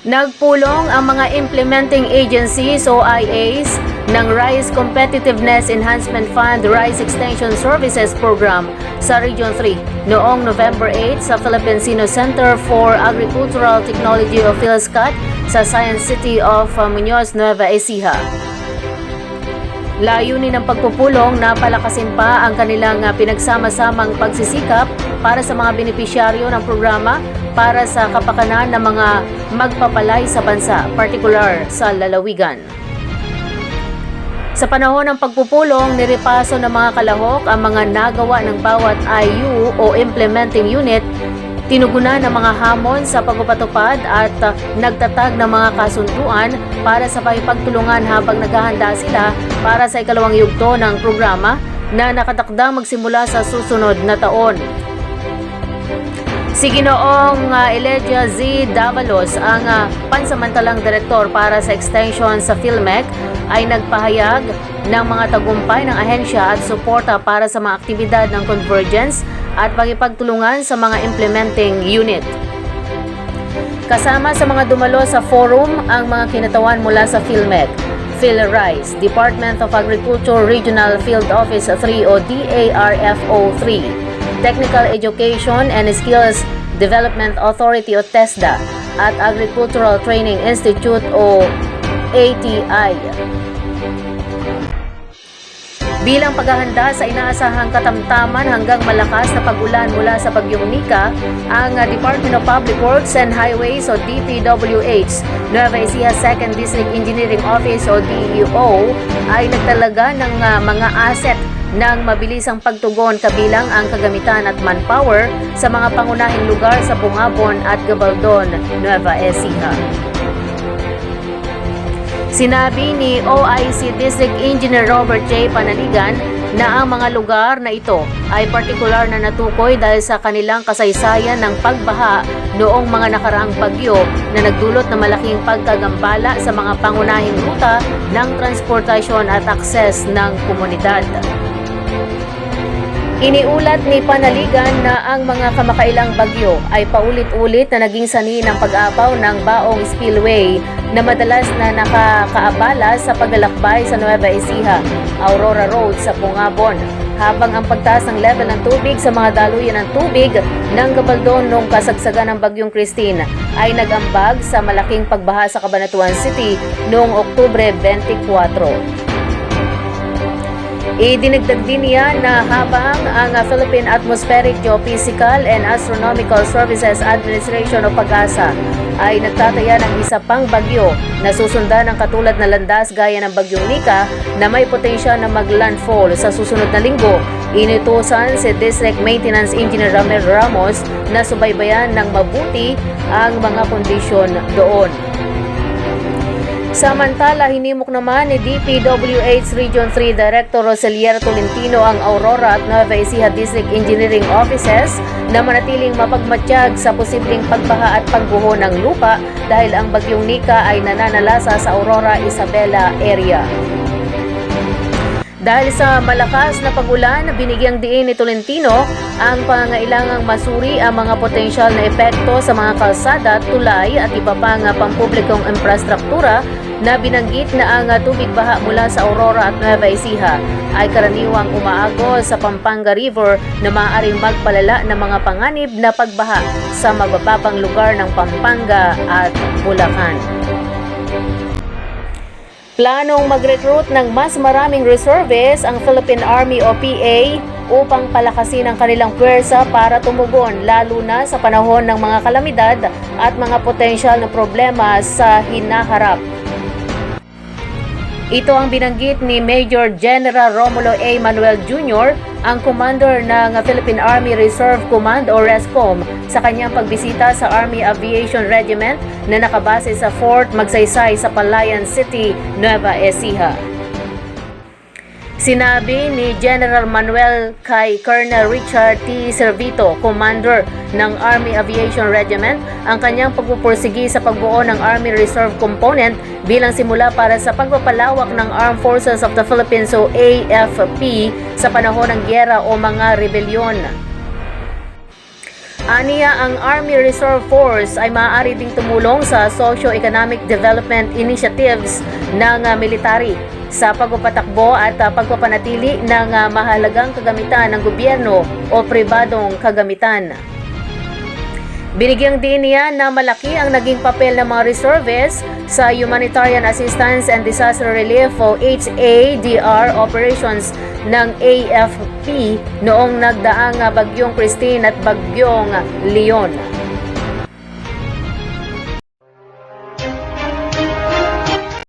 Nagpulong ang mga implementing agencies o IAs ng Rice Competitiveness Enhancement Fund Rice Extension Services Program sa Region 3 noong November 8 sa Filipino Center for Agricultural Technology o PhilSCAT sa Science City of uh, Muñoz, Nueva Ecija. Layunin ng pagpupulong na palakasin pa ang kanilang uh, pinagsama-samang pagsisikap para sa mga benepisyaryo ng programa para sa kapakanan ng mga magpapalay sa bansa, partikular sa lalawigan. Sa panahon ng pagpupulong, nirepaso ng mga kalahok ang mga nagawa ng bawat IU o implementing unit, tinugunan ng mga hamon sa pagpapatupad at nagtatag ng mga kasunduan para sa pakipagtulungan habang naghahanda sila para sa ikalawang yugto ng programa na nakatakdang magsimula sa susunod na taon. Si Ginoong uh, Elijah Z. Davalos, ang ah, pansamantalang direktor para sa extension sa PhilMec, ay nagpahayag ng mga tagumpay ng ahensya at suporta para sa mga aktibidad ng convergence at pagipagtulungan sa mga implementing unit. Kasama sa mga dumalo sa forum ang mga kinatawan mula sa PhilMec, PhilRice, Department of Agriculture Regional Field Office 3 o DARFO 3, Technical Education and Skills Development Authority o TESDA at Agricultural Training Institute o ATI. Bilang paghahanda sa inaasahang katamtaman hanggang malakas na pag-ulan mula sa Bagyong Nika, ang Department of Public Works and Highways o DPWH, Nueva Ecija 2nd District Engineering Office o DEO ay nagtalaga ng uh, mga asset ng mabilisang pagtugon kabilang ang kagamitan at manpower sa mga pangunahing lugar sa Bungabon at Gabaldon, Nueva Ecija. Sinabi ni OIC District Engineer Robert J. Panaligan na ang mga lugar na ito ay partikular na natukoy dahil sa kanilang kasaysayan ng pagbaha noong mga nakaraang bagyo na nagdulot ng malaking pagkagambala sa mga pangunahing ruta ng transportasyon at akses ng komunidad. Iniulat ni Panaligan na ang mga kamakailang bagyo ay paulit-ulit na naging sani ng pag-apaw ng baong spillway na madalas na nakakaabala sa paglalakbay sa Nueva Ecija, Aurora Road sa Pungabon. Habang ang pagtaas ng level ng tubig sa mga daluyan ng tubig ng Gabaldon noong kasagsagan ng Bagyong Christine ay nagambag sa malaking pagbaha sa Cabanatuan City noong Oktubre 24. Idinagdag din niya na habang ang Philippine Atmospheric Geophysical and Astronomical Services Administration o PAGASA ay nagtataya ng isa pang bagyo na susundan ng katulad na landas gaya ng bagyong Nika na may potensya na maglandfall sa susunod na linggo. Inutusan si District Maintenance Engineer Ramel Ramos na subaybayan ng mabuti ang mga kondisyon doon. Samantala, hinimok naman ni DPWH Region 3 Director Roselier Tolentino ang Aurora at Nueva Ecija District Engineering Offices na manatiling mapagmatsyag sa posibleng pagbaha at pagguho ng lupa dahil ang bagyong Nika ay nananalasa sa Aurora Isabela area. Dahil sa malakas na pagulan, binigyang diin ni Tolentino ang pangangailangang masuri ang mga potensyal na epekto sa mga kalsada, tulay at iba pang pampublikong infrastruktura na binanggit na ang tubig baha mula sa Aurora at Nueva Ecija ay karaniwang umaagos sa Pampanga River na maaaring magpalala ng mga panganib na pagbaha sa mabababang lugar ng Pampanga at Bulacan. Planong mag-recruit ng mas maraming reservists ang Philippine Army o PA upang palakasin ang kanilang pwersa para tumugon lalo na sa panahon ng mga kalamidad at mga potensyal na problema sa hinaharap. Ito ang binanggit ni Major General Romulo A. Manuel Jr., ang commander ng Philippine Army Reserve Command o RESCOM sa kanyang pagbisita sa Army Aviation Regiment na nakabase sa Fort Magsaysay sa Palayan City, Nueva Ecija. Sinabi ni General Manuel kay Colonel Richard T. Servito, Commander ng Army Aviation Regiment, ang kanyang pagpupursigi sa pagbuo ng Army Reserve Component bilang simula para sa pagpapalawak ng Armed Forces of the Philippines o AFP sa panahon ng gyera o mga rebelyon. Aniya ang Army Reserve Force ay maaari ding tumulong sa socio-economic development initiatives ng ah, military sa pagpapatakbo at ah, pagpapanatili ng ah, mahalagang kagamitan ng gobyerno o pribadong kagamitan. Binigyang din niya na malaki ang naging papel ng mga reservists sa Humanitarian Assistance and Disaster Relief o HADR operations ng AFP noong nagdaang Bagyong Christine at Bagyong Leon.